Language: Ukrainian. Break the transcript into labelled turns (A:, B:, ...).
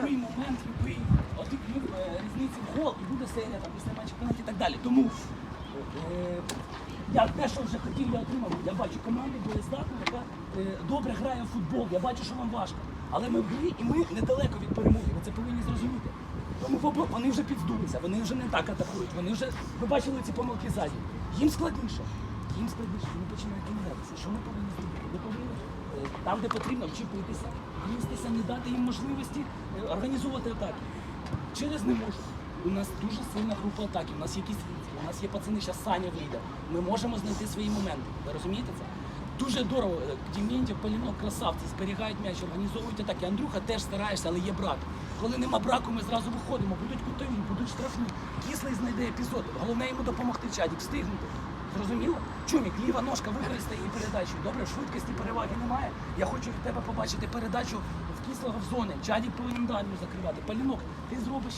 A: момент любий, і ми, е, різниці в гол, і буде серія там після матчу пенальті і так далі. Тому е, я те, що вже хотів, я отримав. Я бачу команду боєздатну, яка е, добре грає в футбол. Я бачу, що вам важко. Але ми в грі і ми недалеко від перемоги. Ви це повинні зрозуміти. Тому вони вже підздулися, вони вже не так атакують. Вони вже ви бачили ці помилки ззаді. Їм складніше. Їм складніше. Вони починають помилятися. Що ми повинні зробити? Ми повинні е, там, де потрібно, вчепитися, їстися, не дати їм можливості е, організовувати атаки. Через не можуть. У нас дуже сильна група атаки, у нас кислівці, у нас є пацани, зараз Саня вийде. Ми можемо знайти свої моменти. Ви розумієте це? Дуже здорово. Е, Дементьєв, Полінок, красавці, зберігають м'яч, організовують атаки. Андрюха теж стараєшся, але є брак. Коли нема браку, ми зразу виходимо, будуть кутові, будуть штрафні. Кислий знайде епізод. Головне йому допомогти чадік, встигнути. Зрозуміло? Чумік, ліва ножка використає і передачу. Добре, швидкості переваги немає. Я хочу від тебе побачити передачу в кислого в зони. Чадік повинен дальню закривати. Палінок, ти зробиш.